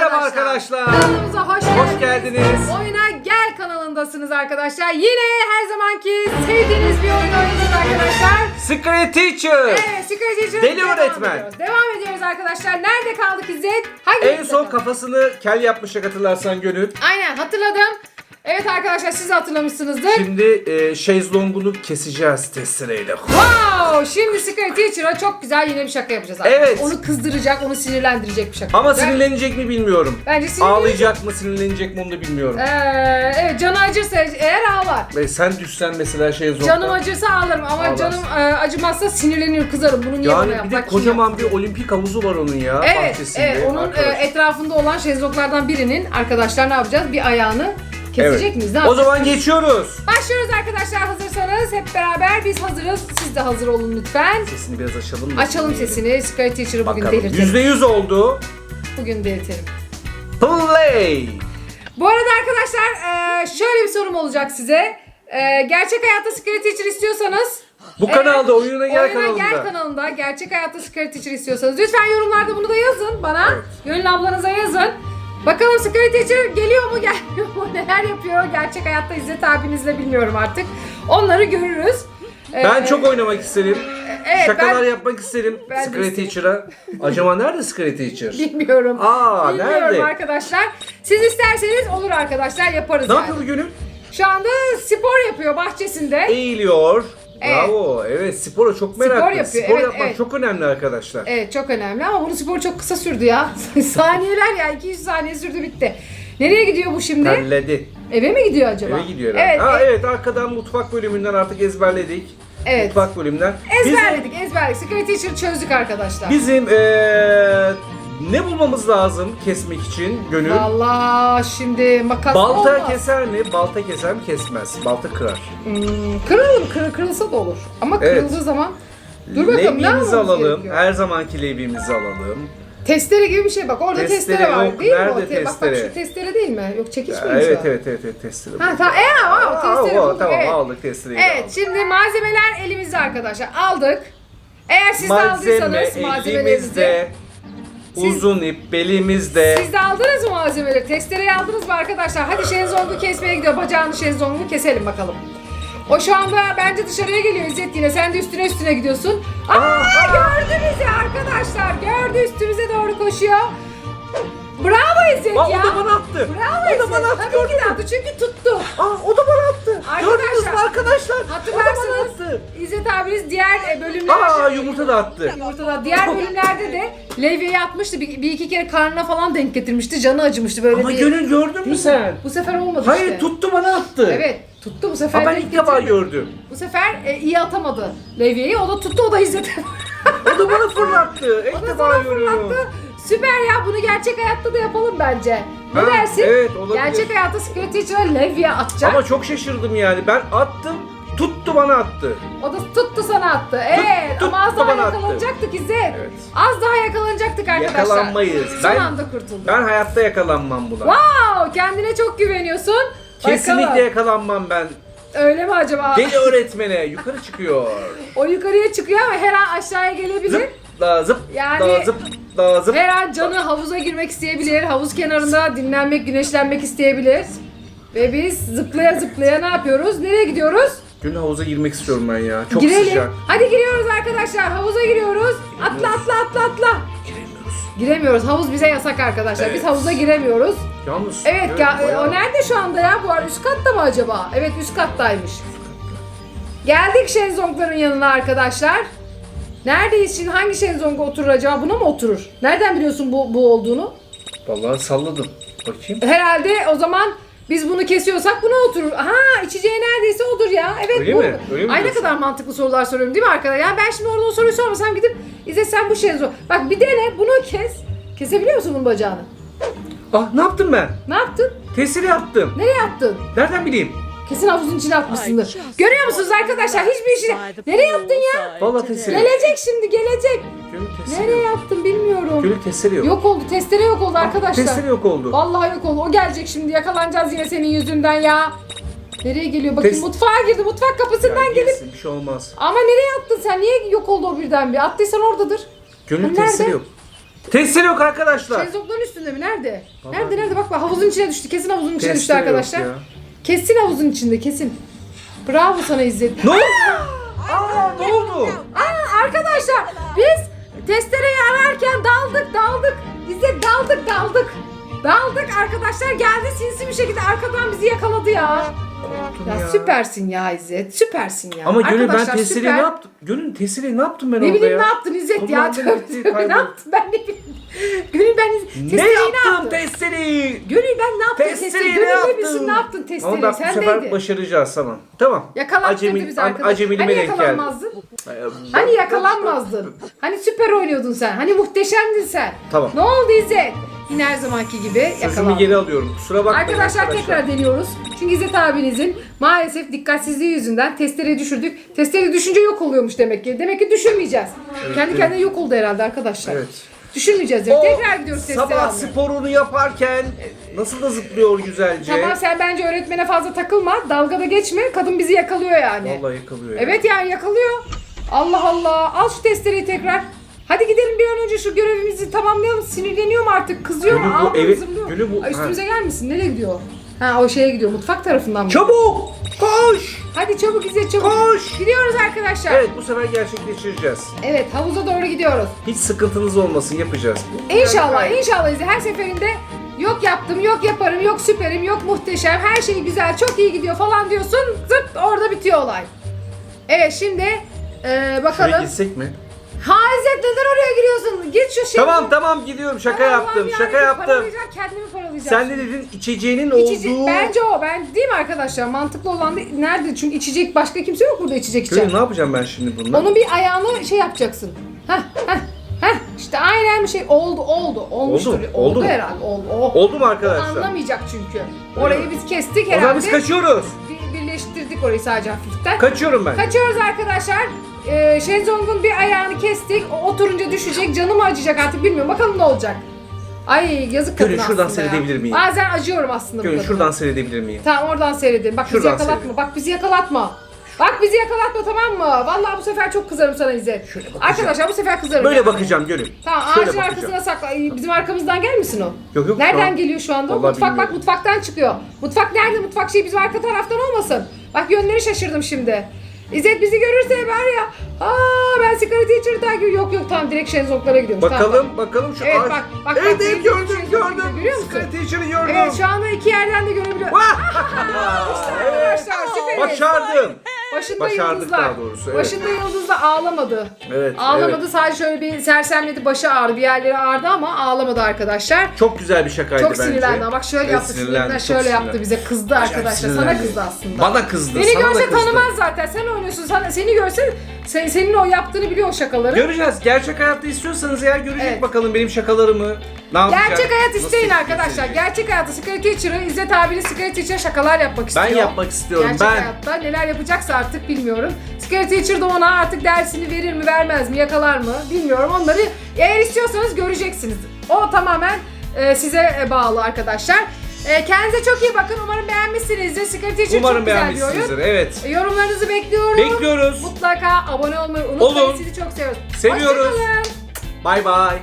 Merhaba arkadaşlar. Kanalımıza hoş. Hoş geldiniz. Oyuna Gel kanalındasınız arkadaşlar. Yine her zamanki sevdiğiniz bir oyun oynuyoruz arkadaşlar. Secret Teacher. Evet, Secret Teacher'ın Deli devam öğretmen. ediyoruz. Devam ediyoruz arkadaşlar. Nerede kaldık İzzet? Hangi En son kafasını kel yapmıştık hatırlarsan Gönül. Aynen hatırladım. Evet arkadaşlar siz de hatırlamışsınızdır. Şimdi e, şezlongunu keseceğiz testereyle. Wow! Şimdi Secret Teacher'a çok güzel yine bir şaka yapacağız arkadaşlar. Evet. Onu kızdıracak, onu sinirlendirecek bir şaka. Ama yapacağız. sinirlenecek mi bilmiyorum. Bence sinirlenecek. Ağlayacak mı sinirlenecek mi onu da bilmiyorum. Ee, evet canı acırsa eğer ağlar. Ve sen düşsen mesela şezlongda. Canım acırsa ağlarım ama Ağlarsın. canım e, acımazsa sinirlenir kızarım. Bunu niye Yani yap? bir de Bak kim kocaman bir olimpik havuzu var onun ya Evet, bahçesinde. evet onun e, arkadaş. etrafında olan şezlonglardan birinin arkadaşlar ne yapacağız? Bir ayağını kesecek Evet. miyiz? Ne O yapacağız? zaman geçiyoruz. Başlıyoruz arkadaşlar hazırsanız hep beraber biz hazırız. Siz de hazır olun lütfen. Sesini biraz açalım da. Açalım sesini. Secret Teacher'ı bugün Bakalım. delirtelim. Yüzde yüz oldu. Bugün delirtelim. Play. Bu arada arkadaşlar e, şöyle bir sorum olacak size. E, Gerçek hayatta Secret Teacher istiyorsanız Bu Evet. kanalda Oyuna Gel Oyuna kanalında. Gel kanalında gerçek hayatta Secret Teacher istiyorsanız lütfen yorumlarda bunu da yazın bana. Gönül ablanıza yazın. Bakalım Secret Teacher geliyor mu gelmiyor mu neler yapıyor gerçek hayatta İzzet abinizle bilmiyorum artık. Onları görürüz. Ben Ee, çok oynamak isterim. evet, Şakalar ben- yapmak isterim Ben isterim. Teacher'a. Acaba nerede Secret Teacher? Bilmiyorum. Aa, Bilmiyorum nerede? arkadaşlar. Siz isterseniz olur arkadaşlar yaparız Ne yani. yapıyor bu Gönül? Şu anda spor yapıyor bahçesinde. Eğiliyor. Bravo. Evet spora çok meraklı. yapıyor, Spor evet, yapmak evet. çok önemli arkadaşlar. Evet çok önemli ama bunun sporu çok kısa sürdü ya. Saniyeler ya 200 saniye sürdü bitti. Nereye gidiyor bu şimdi? Terledi. Eve mi gidiyor acaba? Eve gidiyor herhalde. Evet, ha, e- evet arkadan mutfak bölümünden artık ezberledik. Evet. Mutfak bölümünden. ezberledik, ezberledik. Secret Teacher çözdük arkadaşlar. Bizim, bizim eee, ne bulmamız lazım kesmek için Gönül? Vallahi şimdi makas Balta olmaz. keser mi? Balta keser mi? Kesmez. Balta kırar. Hmm, kırılır, kır, kırılsa da olur. Ama Evet. kırıldığı zaman dur bakalım ne yapmamız alalım. gerekiyor? Her zamanki levyemizi alalım. Testere gibi bir şey bak orada testere, Testere var yok, değil mi? nerede o? Te- Bak bak testere? şu testere değil mi? Yok çekiç miymiş evet, o? evet evet evet testere. Ha tamam. E, ama o Aa, testere o, bulduk. tamam evet. aldık testereyi. Evet aldık. şimdi malzemeler elimizde arkadaşlar. Aldık. Eğer siz de aldıysanız malzemelerinizi. Siz- Uzun ip belimizde. Siz de aldınız mı malzemeleri? Testereyi aldınız mı arkadaşlar? Hadi şenzongu kesmeye gidiyor. Bacağını şenzongu keselim bakalım. O şu anda bence dışarıya geliyor İzzet yine. Sen de üstüne üstüne gidiyorsun. Aa, Aa! gördü bizi arkadaşlar. Gördü üstümüze doğru koşuyor. Aa, ya. o da bana attı. Bravo o da bana attı. Tabii ki de attı çünkü tuttu. Aa, o da bana attı. Gördünüz mü arkadaşlar? O da bana Hatırlarsanız attı. İzzet abiniz diğer e, bölümlerde Aa yumurta da attı. Yumurtada. Diğer bölümlerde de Levye'yi atmıştı. Bir, bir iki kere karnına falan denk getirmişti. Canı acımıştı böyle Ama bir. gönül gördün mü sen? Bu sefer olmadı Hayır işte. tuttu bana attı. Evet tuttu bu sefer. Ha, ben denk ilk defa gördüm. Bu sefer e, iyi atamadı Levye'yi. O da tuttu o da İzzet'e. O da bana fırlattı. İlk defa sana görüyorum. fırlattı. Süper ya bunu gerçek hayatta da yapalım bence. Ne Ha, dersin? evet, olabilir. Gerçek hayatta Secret Teacher'a Levye atacak. Ama çok şaşırdım yani. Ben attım, tuttu bana attı. O da tuttu sana attı. Evet tuttu ama az daha bana attı. yakalanacaktık İzzet. Evet. Az daha yakalanacaktık arkadaşlar. Yakalanmayız. Son Ben- anda kurtulduk. Ben hayatta yakalanmam buna. Wow kendine çok güveniyorsun. Kesinlikle Bakalım. yakalanmam ben. Öyle mi acaba? Deli öğretmene yukarı çıkıyor. O yukarıya çıkıyor ama her an aşağıya gelebilir. Zıp da zıp Yani- da zıp. Her an canı havuza girmek isteyebilir. Havuz kenarında dinlenmek, güneşlenmek isteyebilir. Ve biz zıplaya zıplaya ne yapıyoruz? Nereye gidiyoruz? Gün havuza girmek istiyorum ben ya. Çok Girelim. sıcak. Hadi giriyoruz arkadaşlar. Havuza giriyoruz. Atla atla atla atla. Giremiyoruz. Giremiyoruz. Havuz bize yasak arkadaşlar. Biz Evet. havuza giremiyoruz. Yalnız. Evet, ya, e, bayağı- o nerede şu anda ya? Bu arada üst katta mı acaba? Evet üst kattaymış. Geldik şezlongların yanına arkadaşlar. Neredeyiz şimdi? Hangi şezlonga oturur acaba? Buna mı oturur? Nereden biliyorsun bu, bu olduğunu? Vallahi salladım. Bakayım. Herhalde o zaman biz bunu kesiyorsak buna oturur. Aha içeceği neredeyse odur ya. Evet Öyle bu. mi? Öyle mi Ay ne diyorsun? kadar mantıklı sorular soruyorum değil mi arkadaşlar? Yani ben şimdi orada o soruyu sormasam gidip İzzet sen bu şezlong. Bak bir dene bunu kes. Kesebiliyor musun bunun bacağını? Ah ne yaptım ben? Ne yaptın? Tesiri yaptım. Nereye attın? Nereden bileyim? Kesin havuzun içine atmışsındır. Görüyor musunuz arkadaşlar? Hiçbir şey... Nereye attın ya? Vallahi tesiri. Gelecek şimdi gelecek. Tesiri Nereye yok. attın bilmiyorum. Gönül tesiri yok. Yok oldu. Testere yok oldu arkadaşlar. Tesiri yok oldu. Vallahi yok oldu. O gelecek şimdi. Yakalanacağız yine senin yüzünden ya. Nereye geliyor? Bakayım Tes- mutfağa girdi. Mutfak kapısından gelip... bir şey olmaz. Ama nereye attın sen? Niye yok oldu o birden bir? Attıysan oradadır. Gönül Hani tesiri nerede? yok. Testere yok arkadaşlar. Şezlongların üstünde mi? Nerede? Vallahi Nerede nerede? Bak bak havuzun içine düştü. Kesin havuzun içine düştü Testere yok arkadaşlar. ya. Kesin havuzun içinde kesin. Bravo sana İzzet. Ne oldu? Aa ne oldu? Aa arkadaşlar biz testereyi ararken daldık daldık. İzzet daldık daldık. Daldık arkadaşlar geldi sinsi bir şekilde arkadan bizi yakaladı ya. Ya, ya. süpersin ya İzzet süpersin ya. Ama Gönül ben testereyi süper. ne yaptım? Gönül testereyi ne yaptım ben Ne orada bileyim ya? ne yaptın İzzet ya. Kullandım, Tövbe gitti, tövbe, ne yaptın ben ne bileyim. Gönül ben testereyi Ne ne yaptım yaptın? testereyi? Gönül ben ne yaptım testereyi? ne Gönül ne yaptım? bilsin ne yaptın Ama testereyi? bak bu Sen sefer neydi? başaracağız tamam. Tamam. Yakalattırdı bizi arkadaşlar. acemiliğime Hani yakalanmazdın? Hani yakalanmazdın? Hani süper oynuyordun sen? Hani muhteşemdin sen? Tamam. Ne oldu İzzet? Yine her zamanki gibi Sözümü geri alıyorum. Kusura bakmayın Arkadaşlar tekrar deniyoruz. Çünkü İzzet abinizin maalesef dikkatsizliği yüzünden testereyi düşürdük. Testereyi düşünce yok oluyormuş demek ki. Demek ki düşürmeyeceğiz. Kendi kendine yok oldu herhalde arkadaşlar. Evet. Düşürmeyeceğiz. demek. O Tekrar gidiyoruz testere sabah almaya. sporunu yaparken nasıl da zıplıyor güzelce. Tamam sen bence öğretmene fazla takılma. Dalgada geçme. Kadın bizi yakalıyor yani. Vallahi yakalıyor ya. Evet yani yakalıyor. Allah Allah. Al şu testereyi tekrar. Hadi gidelim bir an önce şu görevimizi tamamlayalım. Sinirleniyorum artık. Kızıyor Gönül mu? bu Ağlıyor, evi-. Gönül bu- Ay, Üstümüze gelmesin. Nereye gidiyor? Ha o şeye gidiyor. Mutfak tarafından mı? Çabuk! Koş! Hadi çabuk İzzet çabuk. Koş! Gidiyoruz arkadaşlar. Evet bu sefer gerçekleştireceğiz. Evet havuza doğru gidiyoruz. Hiç sıkıntınız olmasın yapacağız. İnşallah inşallah İzzet her seferinde yok yaptım yok yaparım yok süperim yok muhteşem her şey güzel çok iyi gidiyor falan diyorsun zırt orada bitiyor olay. Evet şimdi e, Şuraya bakalım. gitsek mi? Ha İzzet neden oraya giriyorsun? Git şu şey. Tamam tamam gidiyorum şaka Allah'ım yaptım ya, şaka yaptım. Paralayacağım kendimi paralayacağım. Sen ne dedin içeceğinin İçecek, olduğu... bence o. Ben değil mi arkadaşlar? Mantıklı olan da nerede? Çünkü içecek başka kimse yok burada içecek içen. Gönül ne yapacağım ben şimdi bununla? Onun bir ayağını şey yapacaksın. Heh heh heh. İşte aynen bir şey oldu oldu. Olmuştur. Oldu mu? Oldu mu? herhalde. Oldu. O. Oldu mu arkadaşlar? Anlamayacak çünkü. Orayı biz kestik O zaman herhalde. biz kaçıyoruz. Birleştirdik orayı sadece hafiften. Kaçıyorum ben. Kaçıyoruz arkadaşlar. Ee, Shenzong'un bir ayağını kestik. O oturunca düşecek. Canı mı acıyacak artık bilmiyorum. Bakalım ne olacak. Ay yazık kadın Gönül, şuradan aslında ya. seyredebilir miyim? Bazen acıyorum aslında bu kadına. şuradan seyredebilir miyim? Tamam oradan seyredin. Bak Şuradan bizi yakalatma. seyredin. Bak bizi yakalatma. Bak bizi yakalatma tamam mı? Vallahi bu sefer çok kızarım sana İzzet. Şöyle bakacağım. Arkadaşlar bu sefer kızarım. Böyle yani. bakacağım Gönül. Tamam Şöyle ağacın bakacağım. arkasına sakla. Ay, Bizim arkamızdan gelmesin o. Yok yok. Nereden tamam. geliyor şu anda? Vallahi mutfak bak bilmiyorum. mutfaktan çıkıyor. Mutfak nerede? Mutfak şey bizim arka taraftan olmasın. Bak yönleri şaşırdım şimdi. İzzet bizi görürse var ya. Aa ben sigara teacher'ı takip Yok yok tamam direkt şezlonglara gidiyoruz. Tamam, Bakalım bakalım şu Evet, ağaç. bak, bak, evet bak, evet gördüm gördüm. görüyor musun? Secret Teacher'ı gördüm. Evet şu anda iki yerden de görebiliyorum. Arkadaşlar süperiz. Başardım. Başında Başardık yıldızlar. daha doğrusu, evet. Başında yıldızla ağlamadı. Evet, Ağlamadı evet. sadece şöyle bir sersemledi başı ağrıdı bir yerleri ağrıdı ama ağlamadı arkadaşlar. Çok güzel bir şakaydı Çok bence. sinirlendi bak şöyle Evet, yaptı sinirlendi, sinirlendi çok şöyle yaptı sinirlendi. bize kızdı arkadaşlar sana sinirlendi. kızdı aslında. Bana kızdı. Beni sana da görse kızdı. tanımaz zaten sen oynuyorsun sana, seni görse sen, senin o yaptığını biliyor o şakaları. Göreceğiz. Gerçek hayatta istiyorsanız eğer görecek Evet. bakalım benim şakalarımı. Ne yapacak? Gerçek hayat nasıl isteyin tepki arkadaşlar. gösterecek? Gerçek hayatta Secret Teacher'ı İzzet abinin Secret Teacher şakalar yapmak istiyor. Ben yapmak istiyorum. Gerçek ben. hayatta neler yapacaksa artık bilmiyorum. Secret Teacher da ona artık dersini verir mi vermez mi yakalar mı bilmiyorum. Onları eğer istiyorsanız göreceksiniz. O tamamen e, size bağlı arkadaşlar. E, kendinize çok iyi bakın. Umarım beğenmişsinizdir. Secret Teacher Umarım çok güzel bir oyun. beğenmişsinizdir. Evet. E, Yorumlarınızı bekliyorum. Bekliyoruz. Mutlaka abone olmayı unutmayın. Olun. Sizi çok seviyoruz. Seviyoruz. Hoşçakalın. Bay bay.